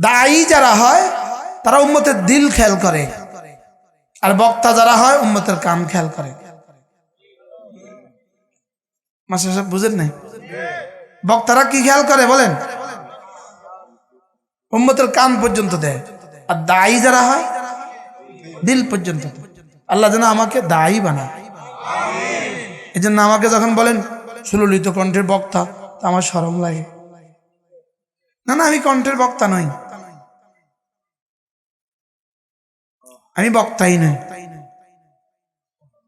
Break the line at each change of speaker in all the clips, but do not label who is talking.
দায়ী যারা হয়, তারা উম্মতের দিল খেয়াল করে। আর বক্তা যারা হয়, উম্মতের কান খেয়াল করে। মাস্টার সাহেব, বুঝেন নাই? বক্তারা কি খেয়াল করে বলেন? উম্মতের কান পর্যন্ত দেয়। আর দায়ী যারা হয়, দিল পর্যন্ত আল্লাহ যেন আমাকে দায়ী বানায়। এই জন্য আমাকে যখন বলেন, সুললিত কণ্ঠের বক্তা, তা আমার সরম লাগে। না না, আমি কণ্ঠের বক্তা নই। আমি বক্তাই নই।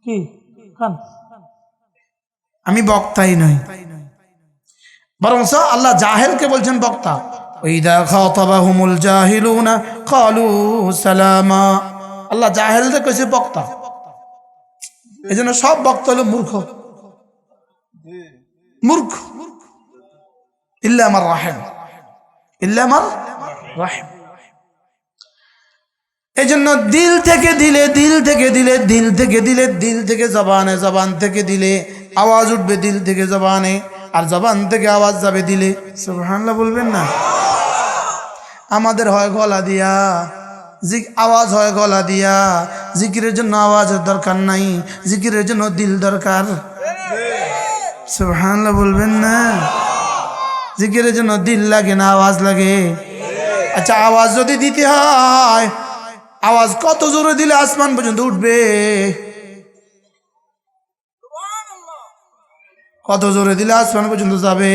কি। আমি বক্তাই নই। বরং আল্লাহ জাহেলকে বলছেন বক্তা। আল্লাহ জাহেলদের কইছে বক্তা। এই জন্য সব বক্তা হলো মূর্খ। মূর্খ। ইল্লা আমার রাহেম। ইল্লা আমার রাহেম। এই জন্য দিল থেকে দিলে, দিল থেকে দিলে, দিল থেকে দিলে, দিল থেকে জবানে জবান থেকে দিলে আওয়াজ উঠবে দিল থেকে জবানে, আর জবান থেকে আওয়াজ যাবে দিলে। সুবহানাল্লাহ বলবেন না? আমাদের হয় গলা দিয়া, জিক, আওয়াজ হয় গলা দিয়া। জিকিরের জন্য আওয়াজের দরকার নাই, জিকিরের জন্য দিল দরকার। সুবহানাল্লাহ বলবেন না? জিকিরের জন্য দিল লাগে না, আওয়াজ লাগে। আচ্ছা আওয়াজ যদি দিতে হয় আওয়াজ কত জোরে দিলে আসমান পর্যন্ত উঠবে? কত জোরে দিলে আসমান পর্যন্ত যাবে?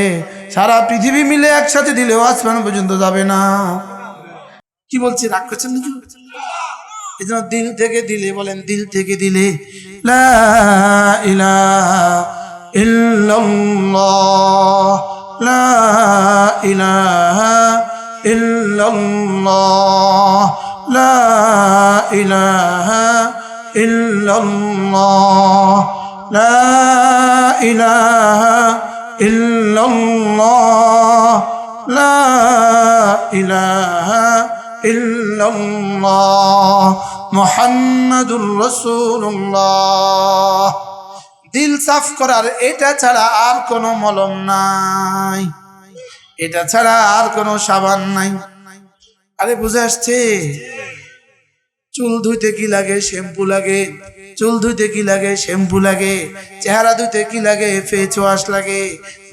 সারা পৃথিবী মিলে একসাথে দিলেও আসমান পর্যন্ত যাবে না। কি বলছি? রাগ করছেন নাকি? এই জন্য দিল থেকে দিলে, বলেন, দিল থেকে দিলে, লা ইল্লাল্লাহ লা ইলাহা ইল্লাল্লাহ লা ইলাহা ইল্লাল্লাহ। লা ইলাহা ইল্লাল্লাহ। লা ইলাহা ইল্লাল্লাহ। মুহাম্মাদুর রাসূলুল্লাহ। দিল সাফ করার এটা ছাড়া আর কোনো মলম নাই। এটা ছাড়া আর কোনো সাবান নাই। আরে বুঝে আসছে? চুল ধুইতে কি লাগে? শ্যাম্পু লাগে। চুল ধুইতে কি লাগে? শ্যাম্পু লাগে। চেহারা ধুইতে কি লাগে? ফেস ওয়াশ লাগে।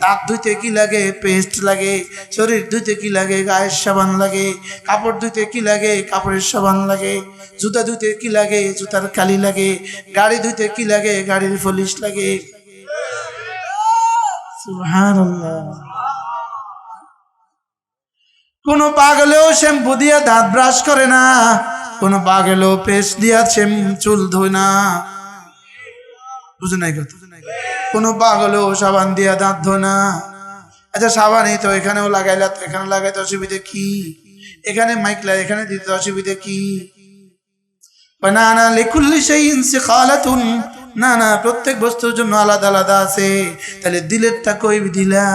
দাঁত ধুইতে কি লাগে? পেস্ট লাগে। শরীর ধুইতে কি লাগে? গায়ের সাবান লাগে। কাপড় ধুইতে কি লাগে? কাপড়ের সাবান লাগে। জুতা ধুইতে কি লাগে? জুতার কালি লাগে। গাড়ি ধুইতে কি লাগে? গাড়ির ফলিশ লাগে। সুবহানাল্লাহ। কোনো পাগলেও শ্যাম্পু দিয়ে দাঁত ব্রাশ করে না, কোনো পাগলেও পেস্ট দিয়া শ্যাম চুল ধোয় না। বুঝে নাই কথা? কোনো পাগলেও সাবান দিয়া দাঁত ধোয় না। আচ্ছা সাবানই তো এখানেও লাগাইলা, তো এখানে লাগাইতে অসুবিধা কি? এখানে মাইক মাইকলা এখানে দিতে অসুবিধা কি? না না লিকুল্লি সেই ইনসি খালাতুন না না প্রত্যেক বস্তুর জন্য আলাদা আলাদা আছে। তাহলে দিলেরটা কই দিলা?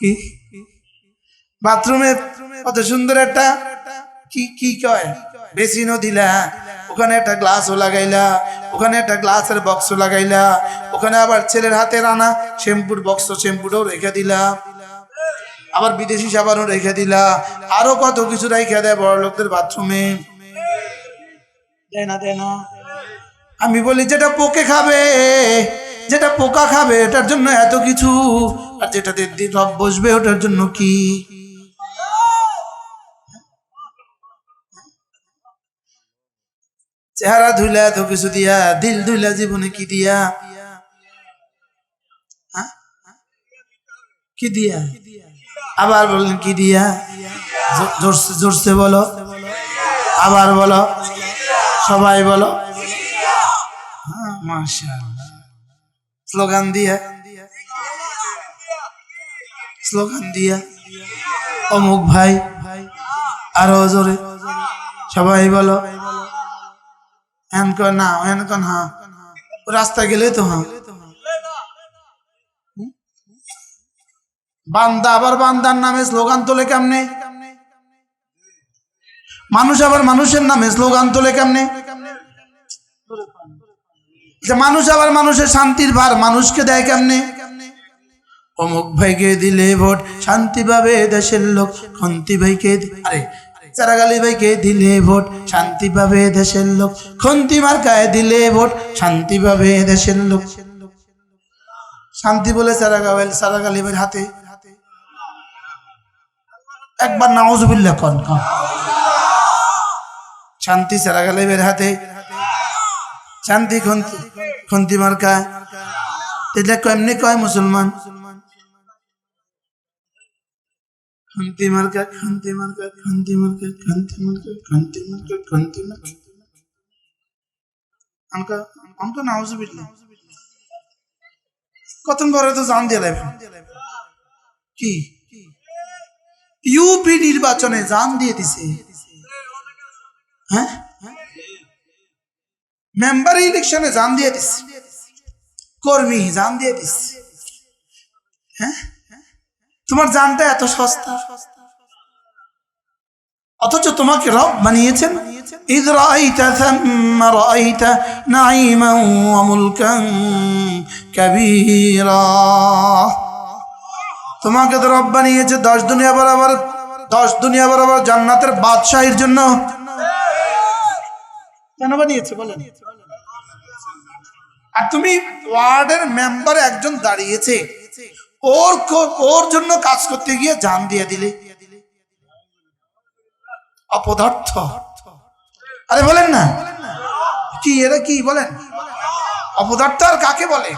কি? বাথরুমে কত সুন্দর একটা কি কি কয়? বেসিনও দিলা, ওখানে একটা গ্লাসও লাগাইলা, ওখানে একটা গ্লাসের বক্স লাগাইলা, ওখানে আবার ছেলের হাতে রানা শ্যাম্পুর বক্স শ্যাম্পুটাও রেখে দিলা, আবার বিদেশি সাবানও রেখে দিলা, আরও কত কিছু রেখে দেয় বড় লোকদের বাথরুমে। দেয় না দেয় না। আমি বলি, যেটা পোকে খাবে, যেটা পোকা খাবে, এটার জন্য এত কিছু। আর যেটাতে রব বসবে, ওটার জন্য কি? চেহারা ধুইলা এত কিছু দিয়া, দিল ধুইলা জীবনে কি দিয়া? হ্যাঁ? কি দিয়া? আবার বললেন, কি দিয়া? জোরসে জোরসে বলো। আবার বলো। সবাই বলো। হ্যাঁ মাশাআল্লাহ। স্লোগান দিয়া। স্লোগান দিয়া, অমুক ভাই, আরও জোরে। সবাই বলো হ্যান না হ্যান কর হ্যাঁ রাস্তায় গেলে তো হ্যাঁ। বান্দা আবার বান্দার নামে স্লোগান তোলে কেমনে? মানুষ আবার মানুষের নামে স্লোগান তোলে কেমনে? মানুষ আবার মানুষের শান্তির ভার মানুষকে দেয় কেমনে? অমুক ভাইকে দিলে ভোট, শান্তি পাবে দেশের লোক, খন্তি ভাইকে আরে, চারাগালি ভাইকে দিলে ভোট, শান্তি পাবে দেশের লোক, খন্তি মার্কায় দিলে ভোট, শান্তি পাবে দেশের লোক। শান্তি বলে চারাগাল চারাগালি ভাইয়ের হাতে। একবার নাউজুবিল্লাহ কন শান্তি চারাগালি ভাইয়ের হাতে। শান্তি খন্তি খন্তি মার্কা এটা কেমনি কয় মুসলমান? খন্তি মার্কা খন্তি মার্কা খন্তি মার্কা খন্তি মার্কা খন্তি মার্কা খন্তি মার্কা। আমকা আমকা নাউজুবিল্লাহ কত বড় তো জান দিয়ে দেবেন কি? ইউপি নির্বাচনে জান দিয়ে দিছে। হ্যাঁ? মেম্বার ইলেকশনে জান দিয়ে দিছে। কর্মী জান দিয়ে দিছে। হ্যাঁ? তোমার জানটা এত সস্তা অথচ তোমাকে রব বানিয়েছেন إذ رأيت ثم رأيت نعيما وملكا كبيرا তোমাকে তো রব বানিয়েছে দশ দুনিয়া বরাবর দশ দুনিয়া বরাবর জান্নাতের বাদশাহীর জন্য কেন বানিয়েছে বলেন আর তুমি ওয়ার্ডের মেম্বার একজন দাঁড়িয়েছে ওর ওর জন্য কাজ করতে গিয়ে জান দিয়ে দিলে। অপদার্থ। আরে বলেন না। কি, এরা কি, বলেন। অপদার্থ আর কাকে বলে?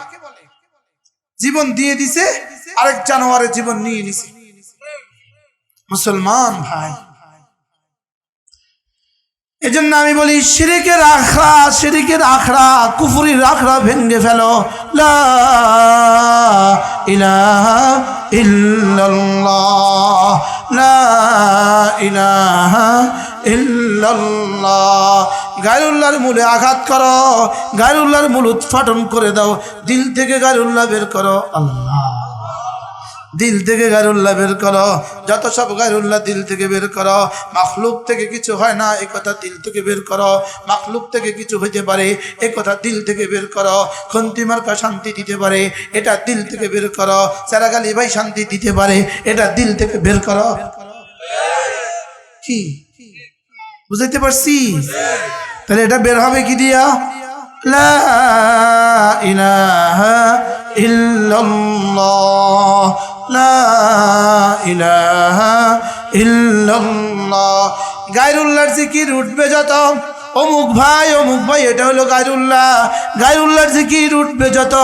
জীবন দিয়ে দিছে, আরেক জানোয়ারের জীবন নিয়ে নিছে। মুসলমান ভাই। এজন্য আমি বলি, শিরিকের আখড়া শিরিকের আখড়া, কুফুরির আখড়া ভেঙ্গে ফেলো। গায়রুল্লাহর মূলে আঘাত করো, গায়রুল্লাহর মূল উৎপাটন করে দাও, দিল থেকে গায়রুল্লাহ বের করো। আল্লাহ। দিল থেকে গায়রুল্লাহ বের করো। যত সব গায়রুল্লাহ দিল থেকে বের করো। মাখলুক থেকে কিছু হয় না, এ কথা দিল থেকে বের করো। মাখলুক থেকে কিছু হইতে পারে, এ কথা দিল থেকে বের করো। খন্তি মার্কা শান্তি দিতে পারে, এটা দিল থেকে বের করো। চারাগালি ভাই শান্তি দিতে পারে, এটা দিল থেকে বের করো। কি? বুঝাইতে পারছি? তাহলে এটা বের হবে কি দিয়া? লা ইলাহা ইল্লাল্লাহ। লা ইলাহা ইল্লাল্লাহ। গায়রুল্লাহর জিকির উঠবে যত। অমুক ভাই অমুক ভাই, এটা হলো গায়রুল্লাহ। গায়রুল্লাহর জিকির উঠবে যত।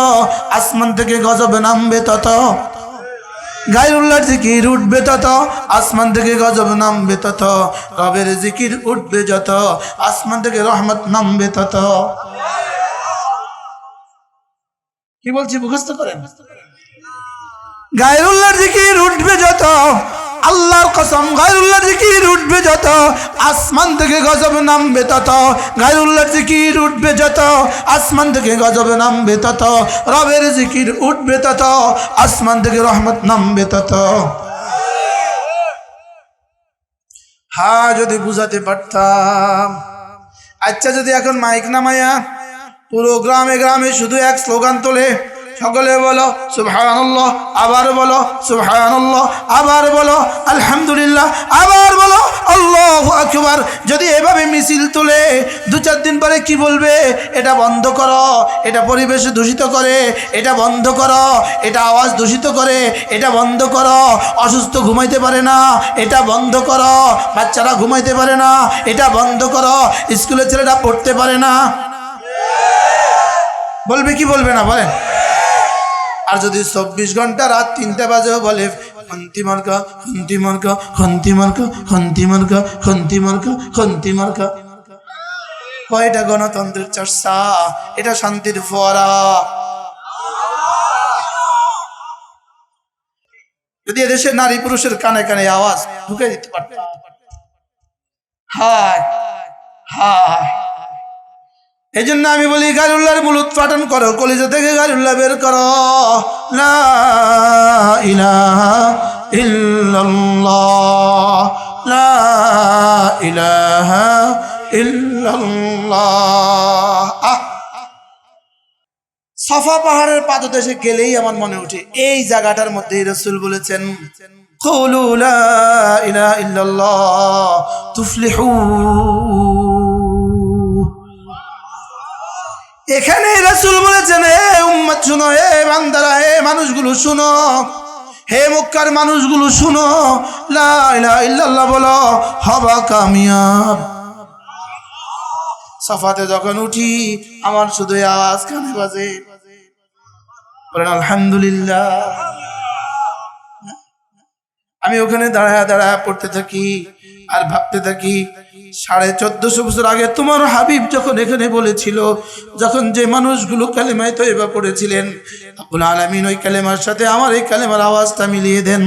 আসমান থেকে গজব নামবে তত। গায়রুল্লাহর জিকির উঠবে তত। আসমান থেকে গজব নামবে তত। রবের জিকির উঠবে যত। আসমান থেকে রহমত নামবে তত। কি বলছি, মুখস্থ করেন? গায়রুল্লাহর জিকির উঠবে যত, আল্লাহর কসম গায়রুল্লাহর জিকির উঠবে যত, আসমান থেকে গজব নামবে তত, গায়রুল্লাহর জিকির উঠবে যত, আসমান থেকে গজব নামবে তত, রবের জিকির উঠবে তত, আসমান থেকে রহমত নামবে তত। হ্যাঁ যদি বুঝাতে পারতাম। আচ্ছা যদি এখন মাইক নামাইয়া পুরো গ্রামে গ্রামে শুধু এক স্লোগান তোলে সকলে বলো, সুবহানাল্লাহ, আবার বলো, সুবহানাল্লাহ, আবার বলো, আলহামদুলিল্লাহ, আবার বলো, আল্লাহ আকবার। যদি এভাবে মিছিল তোলে, দু চার দিন পরে কি বলবে? এটা বন্ধ করো, এটা পরিবেশ দূষিত করে, এটা বন্ধ করো, এটা আওয়াজ দূষিত করে, এটা বন্ধ করো। অসুস্থ ঘুমাইতে পারে না, এটা বন্ধ করো। বাচ্চারা ঘুমাইতে পারে না, এটা বন্ধ করো। স্কুলের ছেলেটা পড়তে পারে না। বলবে কি বলবে না, বলেন। আর যদি চব্বিশ ঘণ্টা রাত তিনটা বাজেও বলে, খন্তি মার্কা খন্তি মার্কা খন্তি মার্কা খন্তি মার্কা খন্তি মার্কা খন্তি মার্কা। কয়টা গণতন্ত্রের চর্চা, এটা শান্তির ফোয়ারা। যদি এদেশের নারী পুরুষের কানে কানে আওয়াজ ঢুকে দিতে পারত। হায় হায়। এই জন্য আমি বলি গালুল্লার মূল উৎপাটন করো, কলিজা থেকে গালুল্লা বের করো। না ইলাহা ইল্লাল্লাহ, লা পাহাড়ের পাদদেশে গেলেই আমার মনে উঠে এই জায়গাটার মধ্যে রসুল বলেছেন, কৌলু লা ইলাহা ইল্লাল্লাহ তুফলিহু। এখানে রাসুল বলেছেন, হে উম্মত, শুনো, হে বান্দারা, হে মানুষগুলো শুনো। হে মক্কার মানুষগুলো শুনো। ইল্লাল্লাহ বলো, হবা কামিয়াব। সাফাতে যখন উঠি, আমার শুধু আওয়াজ কানে বাজে। আলহামদুলিল্লাহ। আমি ওখানে দাঁড়ায় দাঁড়ায় পড়তে থাকি আর ভাবতে থাকি, সাড়ে চোদ্দশো বছর আগে তোমার হাবিব যখন এখানে বলেছিল, যখন যে মানুষগুলো কালেমায় তৈবা পড়েছিলেন আমিন ওই কালেমার সাথে আমার এই কালেমার আওয়াজটা মিলিয়ে দেন।